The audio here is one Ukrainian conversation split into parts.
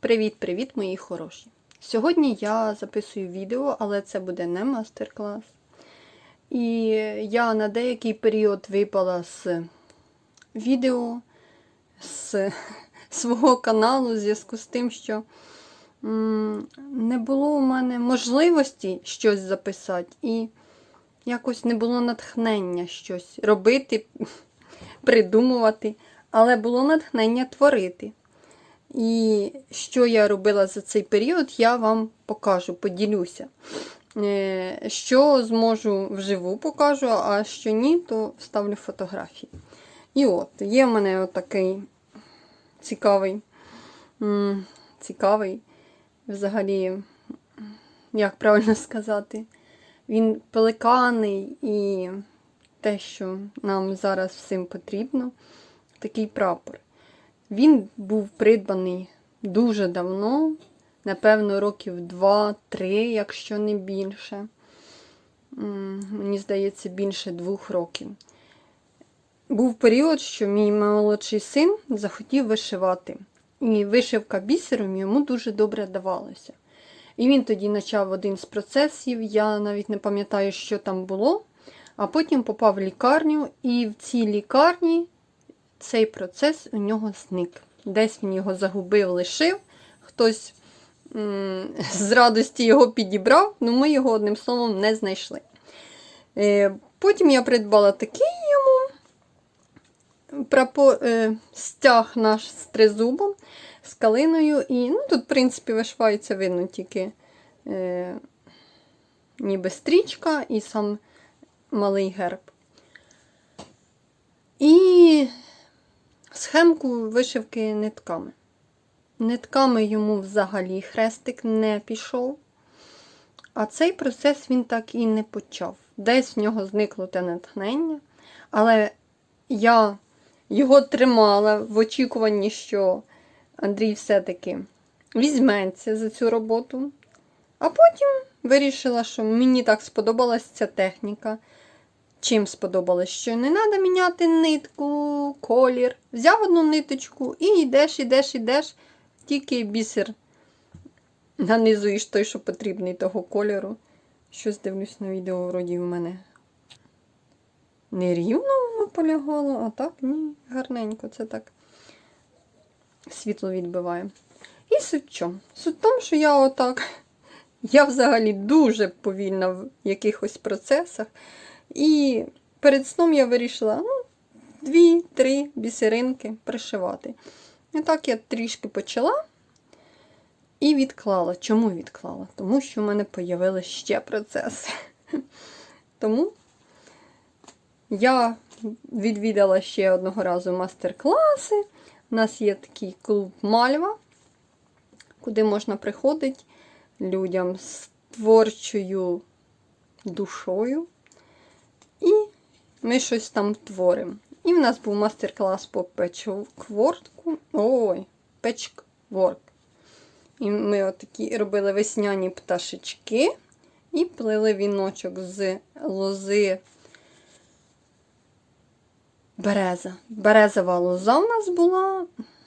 Привіт-привіт, мої хороші! Сьогодні я записую відео, але це буде не мастер-клас. І я на деякий період випала з відео з свого каналу в зв'язку з тим, що не було у мене можливості щось записати, і якось не було натхнення щось робити, придумувати, але було натхнення творити. І що я робила за цей період, я вам покажу, поділюся. Е, Що зможу вживу покажу, а що ні, то вставлю фотографії. І от, є в мене отакий цікавий, цікавий, взагалі, як правильно сказати, він пеликаний і те, що нам зараз всім потрібно, такий прапор. Він був придбаний дуже давно, напевно, років 2-3, якщо не більше. Мені здається, більше двох років. Був період, що мій молодший син захотів вишивати. І вишивка бісером йому дуже добре давалося. І він тоді почав один з процесів, я навіть не пам'ятаю, що там було, а потім попав в лікарню, і в цій лікарні цей процес у нього зник. Десь він його загубив, лишив, хтось з радості його підібрав, але ми його одним словом не знайшли. Е, Потім я придбала такий йому прапо, е, стяг наш з тризубом, з калиною. І ну, тут, в принципі, вишивається видно тільки е, ніби стрічка і сам малий герб. І схемку вишивки нитками. Нитками йому взагалі хрестик не пішов. А цей процес він так і не почав. Десь в нього зникло те натхнення. Але я його тримала в очікуванні, що Андрій все-таки візьметься за цю роботу. А потім вирішила, що мені так сподобалась ця техніка. Чим сподобалось, що не треба міняти нитку, колір. Взяв одну ниточку і йдеш, йдеш, йдеш, тільки бісер нанизуєш той, що потрібний того кольору. Щось дивлюсь на відео, вроді в мене не рівно воно полягало, а так, ні, гарненько, це так світло відбиває. І суть чому? Суть в тому, що я отак, я взагалі дуже повільна в якихось процесах. І перед сном я вирішила ну, дві-три бісеринки пришивати. І так я трішки почала і відклала. Чому відклала? Тому що в мене з'явилися ще процеси. Тому я відвідала ще одного разу мастер-класи. У нас є такий клуб Мальва, куди можна приходити людям з творчою душою. І ми щось там творимо. І в нас був мастер-клас по печворку. Ой, печворк. І ми отакі робили весняні пташечки і плели віночок з лози береза. Березова лоза в нас була,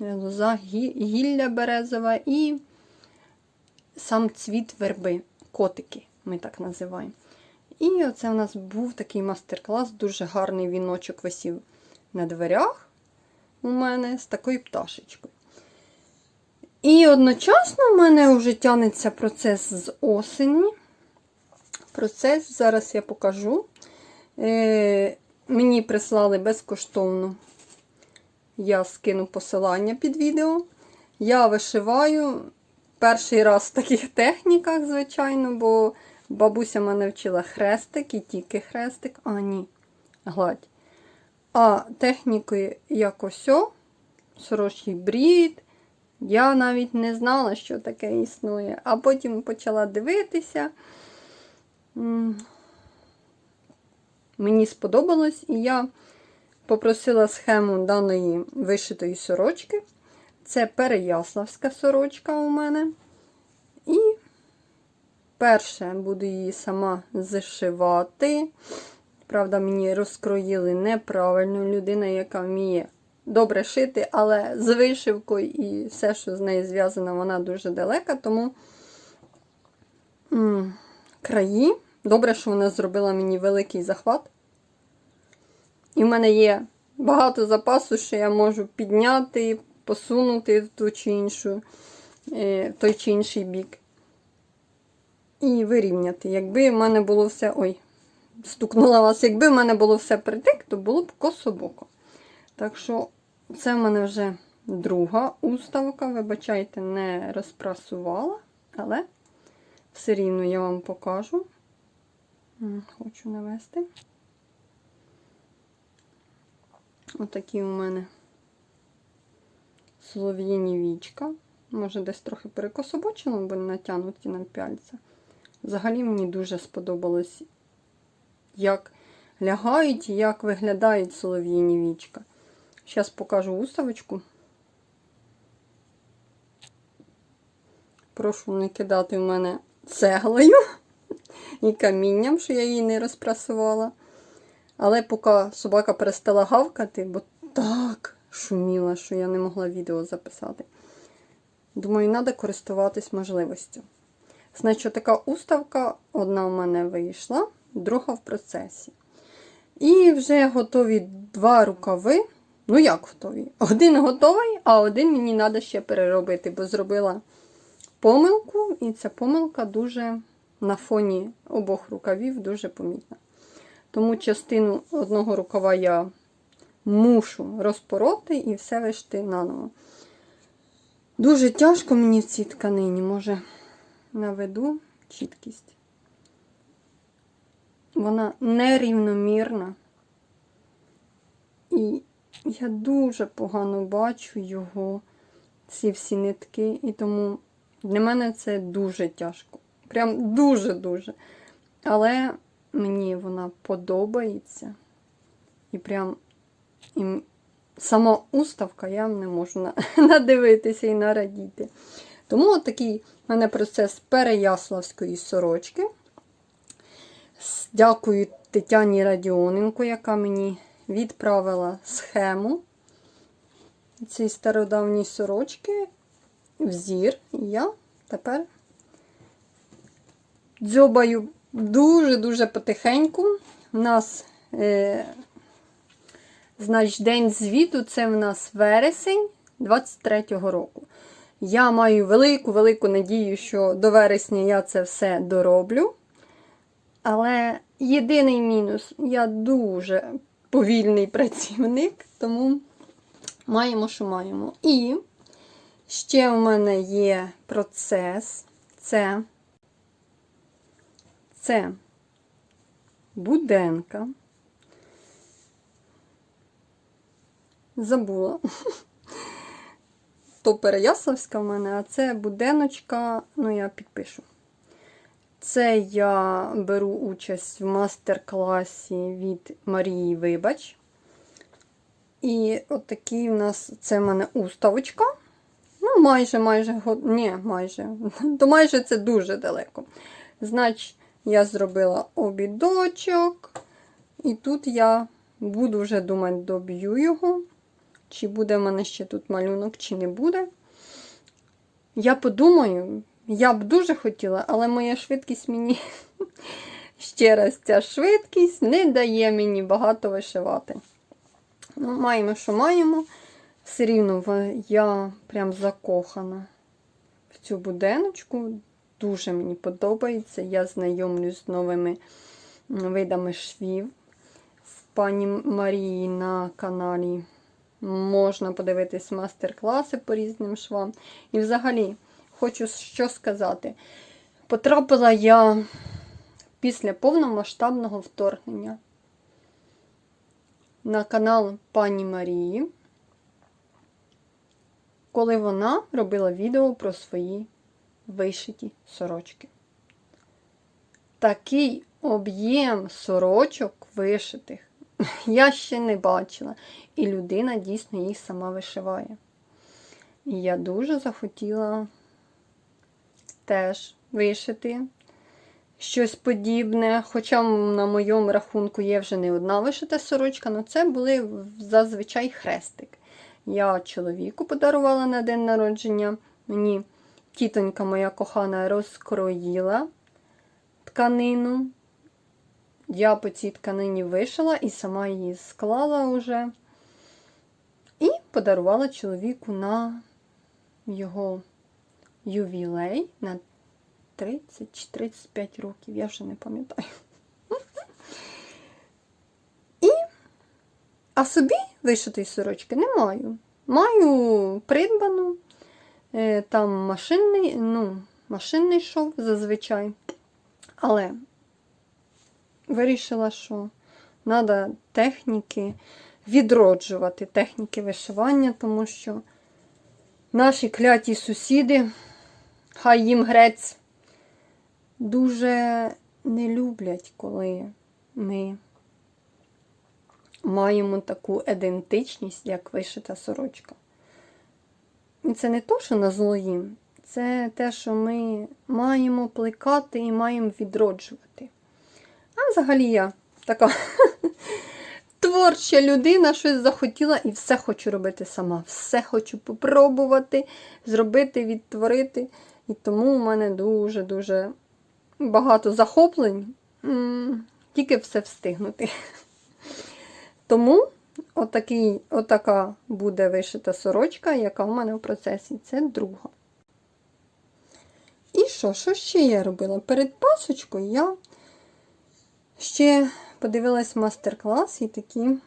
лоза гілля березова і сам цвіт верби, котики, ми так називаємо. І оце у нас був такий мастер-клас, дуже гарний віночок висів на дверях у мене з такою пташечкою. І одночасно в мене вже тягнеться процес з осені. Процес, зараз я покажу. Е, Мені прислали безкоштовно. Я скину посилання під відео. Я вишиваю перший раз в таких техніках, звичайно, бо бабуся мене вчила хрестик і тільки хрестик, а ні, гладь. А техніки як осьо, сорочий брід, я навіть не знала, що таке існує. А потім почала дивитися. Мені сподобалось, і я попросила схему даної вишитої сорочки. Це переяславська сорочка у мене. Перше буду її сама зашивати. Правда, мені розкроїли неправильно людина, яка вміє добре шити, але з вишивкою і все, що з нею зв'язано, вона дуже далека, тому м, краї. Добре, що вона зробила мені великий захват. І в мене є багато запасу, що я можу підняти, посунути в ту чи іншу, е, в той чи інший бік. І вирівняти. Якби в мене було все. Ой, стукнула вас, якби в мене було все притик, то було б кособоко. Так що, це в мене вже друга уставка. Вибачайте, не розпрасувала, але все рівно я вам покажу. Хочу навести. Отакі у мене солов'їні вічка. Може, десь трохи перекособочено, бо натягнуті на пяльця. Взагалі мені дуже сподобалось, як лягають і як виглядають солов'їні вічка. Зараз покажу уставочку. Прошу не кидати в мене цеглою і камінням, що я її не розпрасувала. Але поки собака перестала гавкати, бо так шуміла, що я не могла відео записати. Думаю, треба користуватись можливістю. Значить, така уставка, одна в мене вийшла, друга в процесі. І вже готові два рукави. Ну, як готові? Один готовий, а один мені треба ще переробити, бо зробила помилку, і ця помилка дуже на фоні обох рукавів дуже помітна. Тому частину одного рукава я мушу розпороти і все вишти наново. Дуже тяжко мені в цій тканині, може, наведу чіткість. Вона нерівномірна. І я дуже погано бачу його, ці всі нитки, і тому для мене це дуже тяжко. Прям дуже-дуже. Але мені вона подобається. І прям і сама уставка я не можу надивитися і нарадіти. Тому такий в мене процес переяславської сорочки. Дякую Тетяні Радіоненко, яка мені відправила схему цієї стародавньої сорочки, взір. Я тепер дзьобаю дуже-дуже потихеньку. У нас, е, значить, день звіту це в нас вересень 23-го року. Я маю велику-велику надію, що до вересня я це все дороблю. Але єдиний мінус, я дуже повільний працівник, тому маємо, що маємо. І ще в мене є процес. Це, це буденка. Забула. То Переяславська в мене, а це буденочка, ну я підпишу. Це я беру участь в мастер-класі від Марії Вибач. І от такий у нас це в мене уставочка. Ну, майже, майже, ні, майже. То майже це дуже далеко. Значить, я зробила обідочок. І тут я буду вже думати, доб'ю його. Чи буде в мене ще тут малюнок, чи не буде. Я подумаю, я б дуже хотіла, але моя швидкість мені ще раз ця швидкість не дає мені багато вишивати. Ну, маємо, що маємо. Все рівно я прям закохана в цю буденочку. Дуже мені подобається. Я знайомлюсь з новими видами швів в пані Марії на каналі. Можна подивитись мастер-класи по різним швам. І взагалі, хочу що сказати. Потрапила я після повномасштабного вторгнення на канал пані Марії, коли вона робила відео про свої вишиті сорочки. Такий об'єм сорочок вишитих я ще не бачила. І людина дійсно їх сама вишиває. І я дуже захотіла теж вишити щось подібне. Хоча на моєму рахунку є вже не одна вишита сорочка, але це були зазвичай хрестик. я чоловіку подарувала на день народження. Мені тітонька моя кохана розкроїла тканину. Я по цій тканині вишила і сама її склала уже. І подарувала чоловіку на його ювілей на 30 чи 35 років, я вже не пам'ятаю. І, а собі вишитої сорочки не маю. Маю придбану, е, там машинний, ну, машинний шов зазвичай. Але вирішила, що треба техніки відроджувати, техніки вишивання, тому що наші кляті сусіди, хай їм грець, дуже не люблять, коли ми маємо таку ідентичність, як вишита сорочка. І це не то, що на їм, це те, що ми маємо плекати і маємо відроджувати. А взагалі я така творча людина, щось захотіла і все хочу робити сама. Все хочу попробувати, зробити, відтворити. І тому у мене дуже-дуже багато захоплень, тільки все встигнути. Тому отакий, отака буде вишита сорочка, яка в мене в процесі. Це друга. І що, що ще я робила? Перед пасочкою я ще подивилась мастер-клас і такі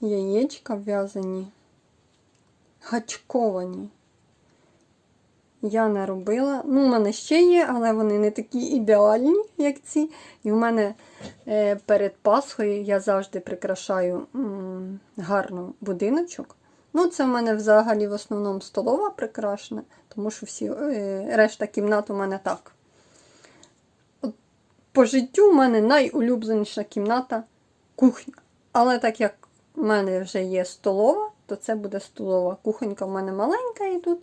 яєчка в'язані, гачковані. Я не робила. Ну, у мене ще є, але вони не такі ідеальні, як ці. І в мене е, перед Пасхою я завжди прикрашаю м, гарно будиночок. Ну, це в мене взагалі в основному столова прикрашена, тому що всі, е, решта кімнат у мене так. По життю в мене найулюбленіша кімната кухня. Але так як в мене вже є столова, то це буде столова. Кухонька в мене маленька і тут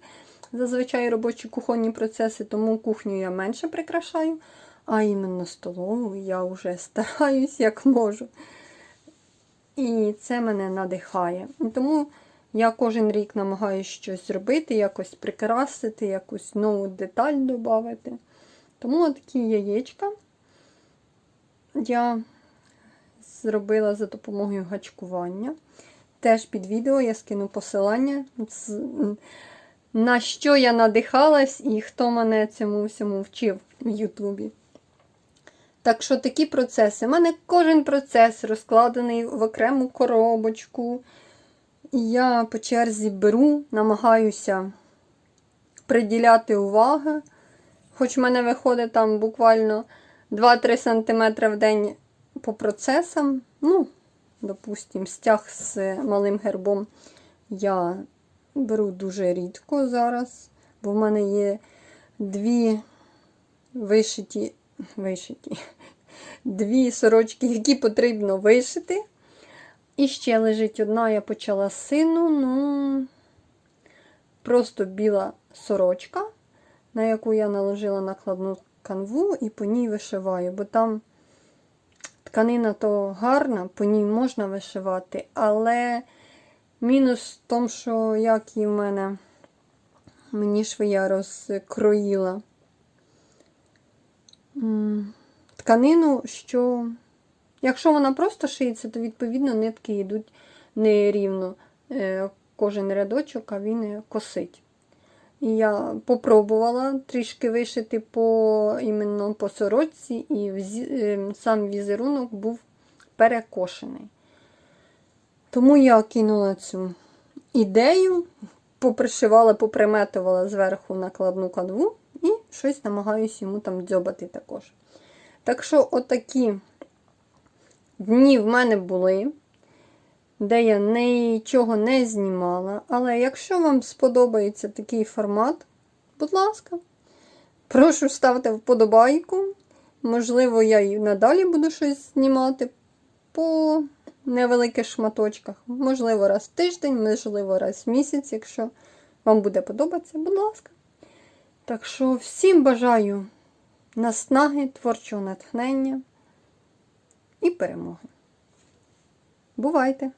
зазвичай робочі кухонні процеси, тому кухню я менше прикрашаю, а іменно столову я вже стараюсь як можу. І це мене надихає. Тому я кожен рік намагаюся щось зробити, якось прикрасити, якусь нову деталь додати. Тому такі яєчка я зробила за допомогою гачкування. Теж під відео я скину посилання, на що я надихалась і хто мене цьому всьому вчив в Ютубі. Так що такі процеси. У мене кожен процес розкладений в окрему коробочку. Я по черзі беру, намагаюся приділяти увагу. Хоч в мене виходить там буквально 2-3 см в день по процесам. Ну, допустим, стяг з малим гербом я беру дуже рідко зараз, бо в мене є дві вишиті, вишиті, дві сорочки, які потрібно вишити. І ще лежить одна, я почала сину, ну, просто біла сорочка, на яку я наложила накладну канву і по ній вишиваю, бо там тканина то гарна, по ній можна вишивати, але мінус в тому, що як і в мене мені швея розкроїла тканину, що якщо вона просто шиється, то відповідно нитки йдуть нерівно. Е, Кожен рядочок, а він е, косить. Я попробувала трішки вишити по іменно по сорочці, і е, сам візерунок був перекошений. Тому я кинула цю ідею, попришивала, поприметувала зверху накладну канву і щось намагаюся йому там дзьобати також. Так що, отакі дні в мене були, де я нічого не знімала. Але якщо вам сподобається такий формат, будь ласка, прошу ставте вподобайку. Можливо, я і надалі буду щось знімати по невеликих шматочках. Можливо, раз в тиждень, можливо, раз в місяць, якщо вам буде подобатися, будь ласка. Так що всім бажаю наснаги, творчого натхнення і перемоги. Бувайте!